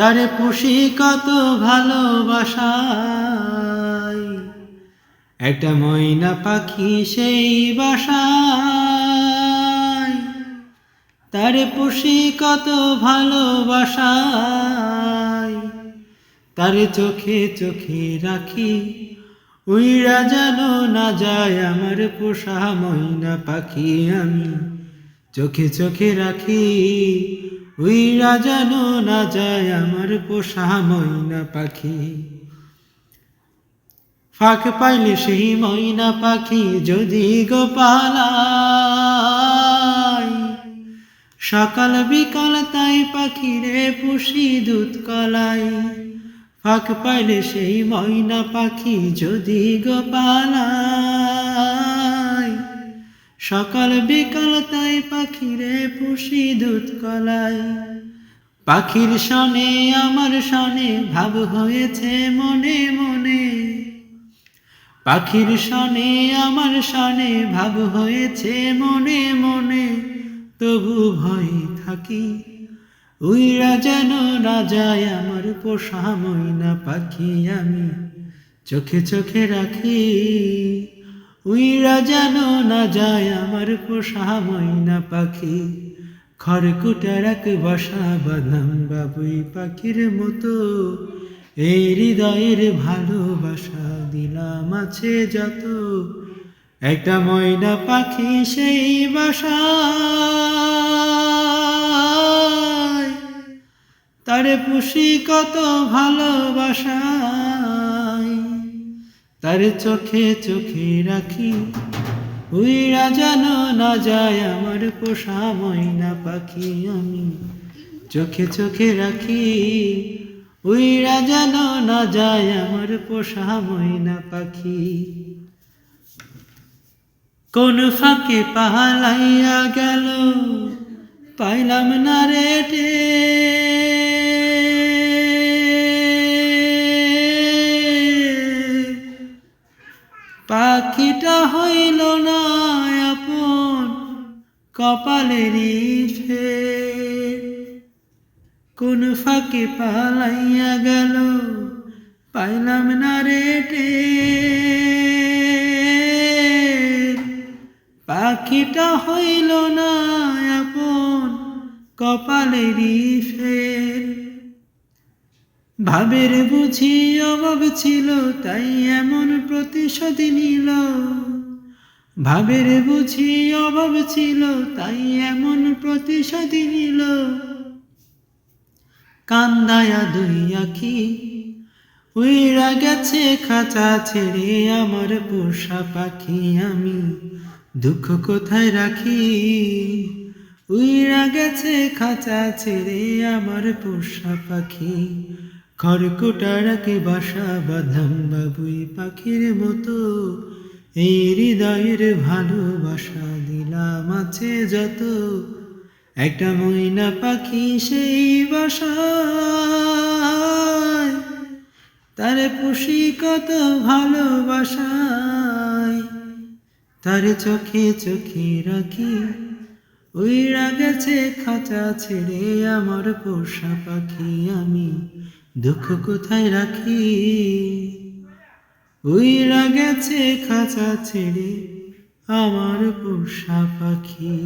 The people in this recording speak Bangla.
তারে পুষি কত ভালোবাসায়। একটা ময়না পাখি সেই বাসায়। তারে পুষি কত ভালোবাসায়। তারে চোখে চোখে রাখি, উইরা যেন না যায় আমার পোষা ময়না পাখি আমি। চোখে চোখে রাখি উইরা যেন না যায় আমার পোষা ময়না পাখি। ফাঁক পাইলে সেই ময়না পাখি যদি গোপালাই সকাল বিকাল তাই পাখিরে পুষি দুধ কলাই। ফাঁক পাইলে সেই ময়না পাখি যদি গোপালাই সকাল বিকাল তাই পাখিরে পুষি দুধ কলাই। পাখির সনে আমার সনে ভাব হয়েছে মনে মনে। পাখির সনে আমার সনে ভাব হয়েছে মনে মনে। তবু ভয় থাকি, উইরা যেন যায় আমার পোষা ময়না পাখি আমি। চোখে চোখে রাখি। উইরা যেন না যায় আমার পোষা ময়না পাখি। খড়কুটার এক বসা বাঁধলাম বাবুই পাখির মতো। এই হৃদয়ের ভালোবাসা দিলাম আছে যত। একটা ময়না পাখি সেই বাসায়। তারে পুষি কত ভালোবাসায় তার চোখে চোখে রাখি। উইরা যেন না যায় আমার পোষা ময়না পাখি আমি। চোখে চোখে রাখি। উইরা যেন না যায় আমার পোষা ময়না পাখি। কোন ফাঁকে পাহালাইয়া গেল, পাইলাম না রেটে পাখিটা হইল না আপন কপালেরই ফের। কোন ফাঁকে পালাইয়া গেল, পাইলাম না রেটে পাখিটা হইল না আপন কপালেরই ফের। ভাবের বুঝি অভাব ছিল, তাই এমন প্রতিশোধ নিল। ভাবের বুঝি অভাব ছিল, তাই এমন প্রতিশোধ নিল। কান্দায়া দুই আখি, উইরা গেছে খাঁচা ছেড়ে আমার পোষা পাখি আমি। দুঃখ কোথায় রাখি? উইরা গেছে খাঁচা ছেড়ে আমার পোষা পাখি। খড়কুটার কি বাসা বাঁধলাম বাবুই পাখির মতো? এই হৃদয়ের ভালোবাসা দিলাম আছে যত। একটা ময়না পাখি সেই বাসায়, তারে পুষি কত ভালোবাসায়। তারে চোখে চোখে রাখি উইরা গেছে খাঁচা ছেড়ে আমার পোষা পাখি আমি। দুঃখ কোথায় রাখি? উইরা গেছে খাঁচা ছেড়ে আমার পোষা পাখি।